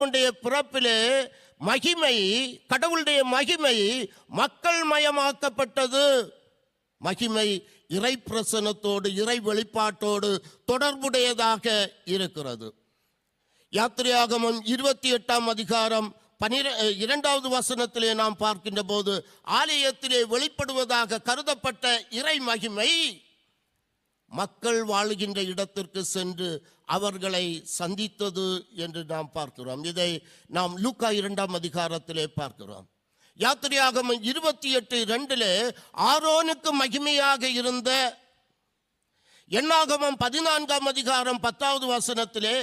கடவுளுடைய பிறப்பிலே மகிமை கடவுளுடைய மகிமை மக்கள் மயமாக்கப்பட்டது மகிமை இறை பிரசனத்தோடு இறை வெளிப்பாட்டோடு தொடர்புடையதாக இருக்கிறது. யாத்திரையாகமம் இருபத்தி எட்டாம் அதிகாரம் பனிர இரண்டாவது வசனத்திலே நாம் பார்க்கின்ற போது ஆலயத்திலே வெளிப்படுவதாக கருதப்பட்ட இறை மகிமை மக்கள் வாழுகின்ற இடத்திற்கு சென்று அவர்களை சந்தித்தது என்று நாம் பார்க்கிறோம். இதை நாம் லூக்கா இரண்டாம் அதிகாரத்திலே பார்க்கிறோம். யாத்திரையாகமம் இருபத்தி எட்டு ரெண்டிலே ஆரோனுக்கு மகிமையாக இருந்த எண்ணாகமம் பதினான்காம் அதிகாரம் பத்தாவது வசனத்திலே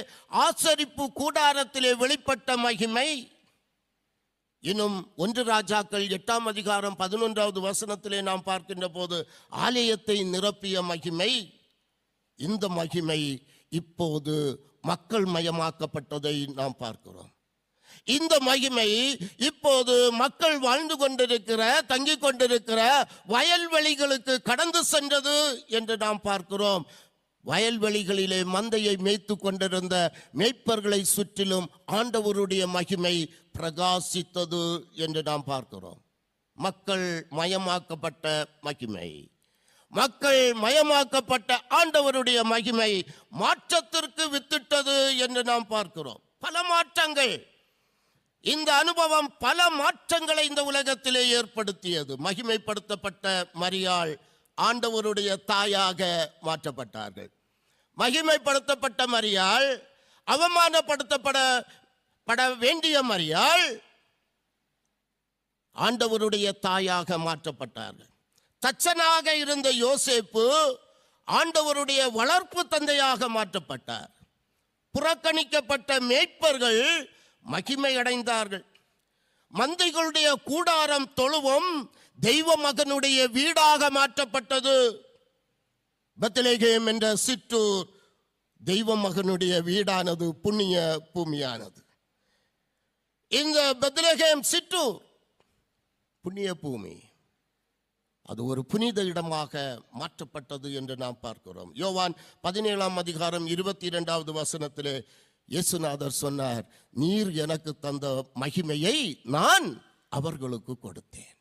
ஆசரிப்பு கூடாரத்திலே வெளிப்பட்ட மகிமை. இன்னும் ஒன்று ராஜாக்கள் எட்டாம் அதிகாரம் பதினொன்றாவது வசனத்திலே நாம் பார்க்கின்ற போது ஆலயத்தை நிரப்பிய மகிமை. இந்த மகிமை இப்போது மக்கள் மயமாக்கப்பட்டதை நாம் பார்க்கிறோம். இந்த மகிமை இப்போது மக்கள் வாழ்ந்து கொண்டிருக்கிற தங்கி கொண்டிருக்கிற வயல்வெளிகளுக்கு கடந்து சென்றது என்று நாம் பார்க்கிறோம். வயல்வெளிகளிலே மந்தையை மேய்த்து கொண்டிருந்த மேய்ப்பர்களை சுற்றிலும் ஆண்டவருடைய மகிமை பிரகாசித்தது என்று நாம் பார்க்கிறோம். மக்கள் மயமாக்கப்பட்ட மகிமை. மக்கள் மயமாக்கப்பட்ட ஆண்டவருடைய மகிமை மாற்றத்திற்கு வித்திட்டது என்று நாம் பார்க்கிறோம். பல மாற்றங்கள். இந்த அனுபவம் பல மாற்றங்களை இந்த உலகத்திலே ஏற்படுத்தியது. மகிமைப்படுத்தப்பட்ட மரியாள் ஆண்டவருடைய தாயாக மாற்றப்பட்டார்கள். மகிமைப்படுத்தப்பட்ட மரியாள் அவமானப்படுத்தப்பட பட வேண்டிய மரியாள் ஆண்டவருடைய தாயாக மாற்றப்பட்டார்கள். தச்சனாக இருந்த யோசேப்பு ஆண்டவருடைய வளர்ப்பு தந்தையாக மாற்றப்பட்டார். புறக்கணிக்கப்பட்ட மேய்ப்பர்கள் மகிமை அடைந்தார்கள் மந்தைகளுடைய கூடாரம் தொழுவம் தெய்வ மகனுடைய வீடாக மாற்றப்பட்டது. பத்திலேகேம் என்ற சிற்றூர் தெய்வ மகனுடைய வீடானது புண்ணிய பூமியானது. இந்த பத்லகேம் சிற்றூர் புண்ணிய பூமி. அது ஒரு புனித இடமாக மாற்றப்பட்டது என்று நாம் பார்க்கிறோம். யோவான் பதினேழாம் அதிகாரம் இருபத்தி இரண்டாவது வசனத்திலே இயேசுநாதர் சொன்னார் நீர் எனக்கு தந்த மகிமையை நான் அவர்களுக்கு கொடுத்தேன்.